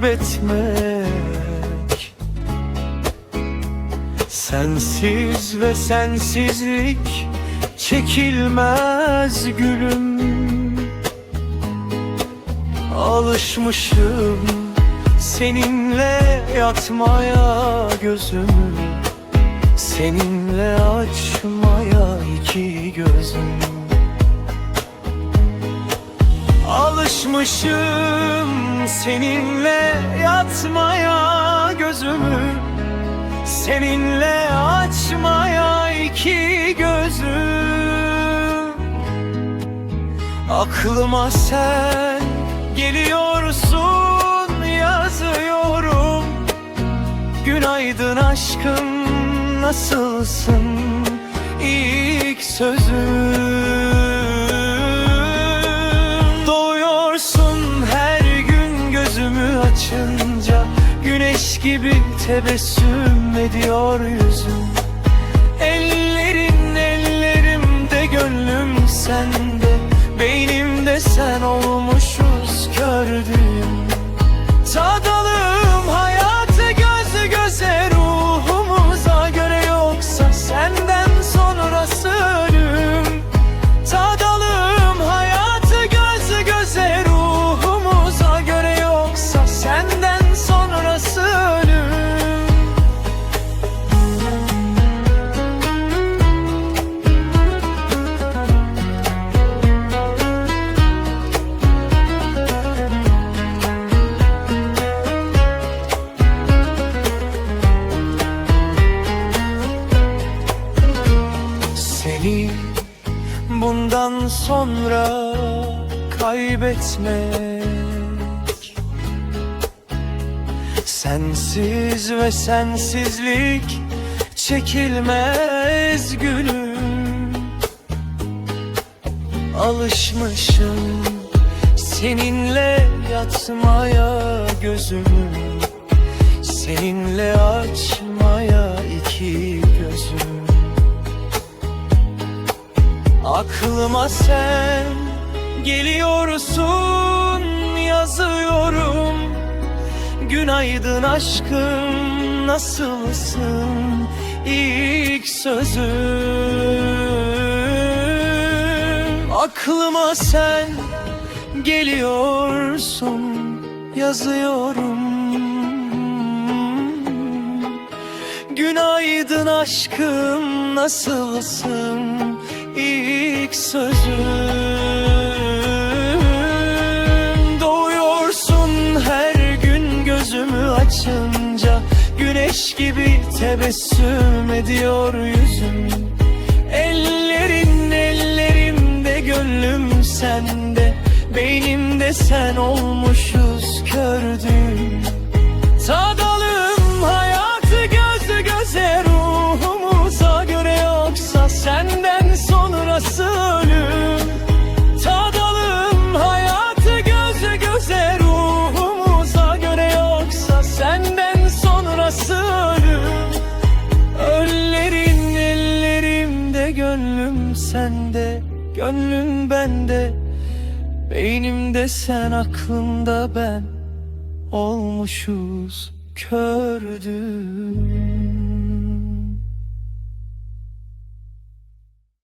kaybetmek. Sensiz ve sensizlik çekilmez gülüm. Alışmışım seninle yatmaya gözüm. Seninle açmaya iki gözüm Alışmışım seninle yatmaya gözümü. Seninle açmaya iki gözüm. Aklıma sen geliyorsun yazıyorum. Günaydın aşkım nasılsın? İlk sözüm Gibi tebessüm ediyor yüzün Ellerin ellerimde gönlüm sende. Beynimde sen olmuşuz bundan sonra kaybetmek. Sensiz ve sensizlik çekilmez gülüm. Alışmışım seninle yatmaya gözümü Seninle açmaya iki Aklıma sen geliyorsun yazıyorum. Günaydın aşkım nasılsın? İlk sözüm. Aklıma sen geliyorsun yazıyorum. Günaydın aşkım nasılsın ilk sözüm Doğuyorsun her gün gözümü açınca Güneş gibi tebessüm ediyor yüzüm. Ellerin ellerimde gönlüm sende Beynimde sen olmuşuz kördüğüm Tadalım gönlüm sende Gönlün bende. Beynimde sen aklımda ben Olmuşuz kördüm